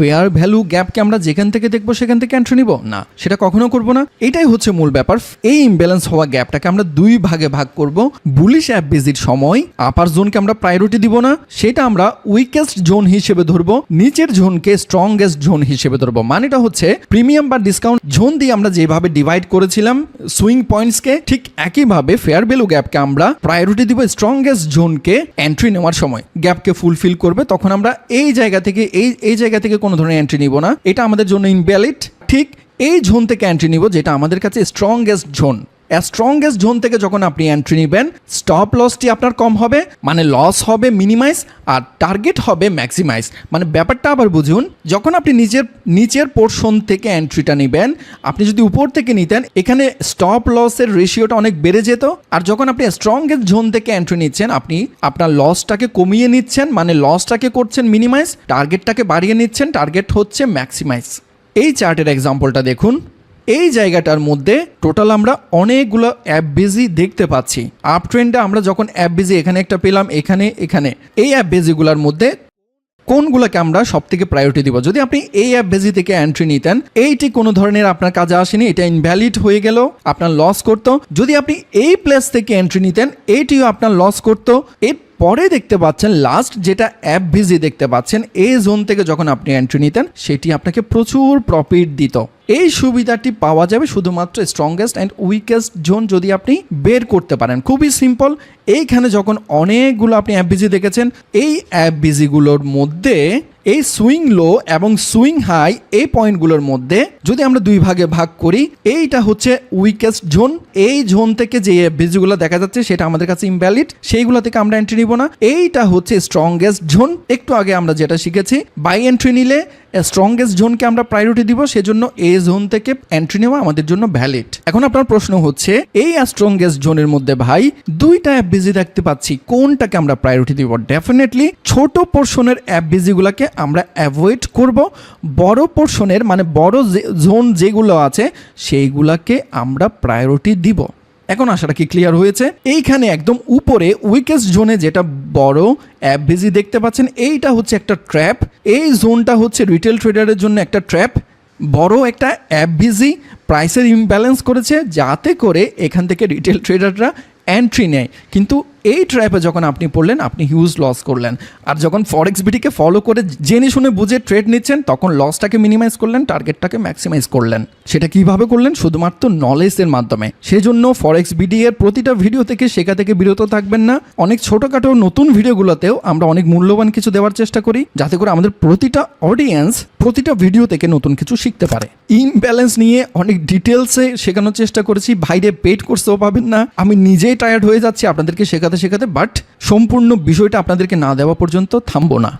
Fair value গ্যাপকে আমরা যেখান থেকে দেখব সেখান থেকে এন্ট্রি নিব? না, সেটা কখনো করব না। এটাই হচ্ছে মূল ব্যাপার। এই ইমব্যালেন্স হওয়া গ্যাপটাকে আমরা দুই ভাগে ভাগ করব। বুলিশ অ্যাপ ভিজিট সময় আপার জোনকে আমরা প্রায়োরিটি দিব না। সেটা আমরা উইকেস্ট জোন হিসেবে ধরবো। নিচের জোনকে স্ট্রংগেস্ট জোন হিসেবে ধরবো। মানেটা হচ্ছে প্রিমিয়াম বা ডিসকাউন্ট জোন দিয়ে আমরা যেভাবে ডিভাইড করেছিলাম সুইং পয়েন্টসকে ঠিক একইভাবে ফেয়ার ভ্যালু গ্যাপকে আমরা প্রায়োরিটি দিব স্ট্রংগেস্ট জোনকে এন্ট্রি নেওয়ার সময়। গ্যাপকে ফুলফিল করবে, তখন আমরা এই জায়গা থেকে, এই এই জায়গা থেকে কোনো ধরনের এন্ট্রি নিব না। এটা আমাদের জন্য ইনভ্যালিড ঠিক এই ঝোন থেকে এন্ট্রি নিব, যেটা আমাদের কাছে স্ট্রংগেস্ট জোন স্ট্রংগেস্ট জোন থেকে যখন আপনি এন্ট্রি নেবেন স্টপ লসটি আপনার কম হবে মানে লস হবে মিনিমাইজ আর টার্গেট হবে ম্যাক্সিমাইজ মানে ব্যাপারটা আবার বুঝুন, যখন আপনি নিচের নিচের পোর্শন থেকে এন্ট্রিটা নেবেন, আপনি যদি উপর থেকে নিতেন, এখানে স্টপ লসের রেশিওটা অনেক বেড়ে যেত। আর যখন আপনি স্ট্রংগেস্ট জোন থেকে এন্ট্রি নিচ্ছেন, আপনি আপনার লসটাকে কমিয়ে নিচ্ছেন মানে লসটাকে করছেন মিনিমাইজ টার্গেটটাকে বাড়িয়ে নিচ্ছেন টার্গেট হচ্ছে ম্যাক্সিমাইজ এই চার্টের এক্সাম্পলটা দেখুন। এই জায়গাটার মধ্যে টোটাল আমরা অনেকগুলো অ্যাপ বিজি দেখতে পাচ্ছি। আপ ট্রেন্ডে আমরা যখন অ্যাপ বিজি এখানে একটা পেলাম, এখানে এখানে। এই অ্যাপ বিজিগুলোর মধ্যে কোনগুলোকে আমরা সব থেকে প্রায়োরিটি দিব? যদি আপনি এই অ্যাপ বেজি থেকে এন্ট্রি নিতেন, এইটি কোনো ধরনের আপনার কাজে আসেনি, এটা ইনভ্যালিড হয়ে গেল, আপনার লস করতো। যদি আপনি এই প্লেস থেকে এন্ট্রি নিতেন, এইটিও আপনার লস করতো, এর পরে দেখতে পাচ্ছেন লাস্ট যেটা অ্যাপ ভিজি দেখতে পাচ্ছেন এই জোন থেকে যখন আপনি এন্ট্রি নিতেন, সেটি আপনাকে প্রচুর প্রফিট দিত। এই সুবিধাটি পাওয়া যাবে শুধুমাত্র স্ট্রংগেস্ট অ্যান্ড উইকেস্ট জোন যদি আপনি বের করতে পারেন। খুবই সিম্পল এইখানে যখন অনেকগুলো আপনি অ্যাপ বিজি দেখেছেন, এই অ্যাপ বিজিগুলোর মধ্যে এই সুইং লো এবং সুইং হাই এই পয়েন্টগুলোর মধ্যে যদি আমরা দুই ভাগে ভাগ করি, এইটা হচ্ছে উইকেস্ট জোন এই জোন থেকে যে বিজগুলো দেখা যাচ্ছে, সেটা আমাদের কাছে ইমভ্যালিড সেইগুলো থেকে আমরা এন্ট্রি নিব না। এইটা হচ্ছে স্ট্রংগেস্ট জোন একটু আগে আমরা যেটা শিখেছি বাই এন্ট্রি নিলে স্ট্রংগেস্ট জোনকে আমরা প্রায়োরিটি দিব, সেজন্য এই জোন থেকে এন্ট্রি নেওয়া আমাদের জন্য ভ্যালিড এখন আপনার প্রশ্ন হচ্ছে, এই স্ট্রংগেস্ট জোনের মধ্যে ভাই, দুইটা অ্যাপ বিজি দেখতে পাচ্ছি, কোনটাকে আমরা প্রায়োরিটি দিব? ডেফিনেটলি ছোট পোর্শনের অ্যাপ বিজিগুলোকে আমরা অ্যাভয়েড করব। বড় পোর্শনের মানে বড় জোন যেগুলো আছে, সেইগুলাকে আমরা প্রায়োরিটি দিব। এখন আশাটা কি ক্লিয়ার হয়েছে? এইখানে একদম উপরে উইকেস্ট জোনে যেটা বড় অ্যাপ বিজি দেখতে পাচ্ছেন, এইটা হচ্ছে একটা ট্র্যাপ এই জোনটা হচ্ছে রিটেল ট্রেডারের জন্য একটা ট্র্যাপ বড় একটা অ্যাপ বিজি প্রাইসের ইমব্যালেন্স করেছে, যাতে করে এখান থেকে রিটেল ট্রেডাররা এন্ট্রি নেয়। কিন্তু এই ট্র্যাপে যখন আপনি পড়লেন, আপনি হিউজ লস করলেন। আর যখন ফরেক্স বিটিকে ফলো করে জেনে শুনে বুঝে ট্রেড নিচ্ছেন, তখন লসটাকে মিনিমাইজ করলেন টার্গেটটাকে ম্যাক্সিমাইজ করলেন। সেটা কীভাবে করলেন? শুধুমাত্র নলেজের মাধ্যমে। সেজন্য ফরেক্স বিডি এর প্রতিটা ভিডিও থেকে শেখা থেকে বিরত থাকবেন না। অনেক ছোটোখাটো নতুন ভিডিওগুলোতেও আমরা অনেক মূল্যবান কিছু দেওয়ার চেষ্টা করি, যাতে করে আমাদের প্রতিটা অডিয়েন্স প্রতিটা ভিডিও থেকে নতুন কিছু শিখতে পারে। ইমব্যালেন্স নিয়ে অনেক ডিটেলসে শেখানোর চেষ্টা করেছি। ভাইরে পেড কোর্সও পাবেন না। আমি নিজেই টায়ার্ড হয়ে যাচ্ছি। আপনাদেরকে শেখাতে শেখাতে বাট সম্পূর্ণ বিষয়টা আপনাদেরকে না দেওয়া পর্যন্ত থামবো না।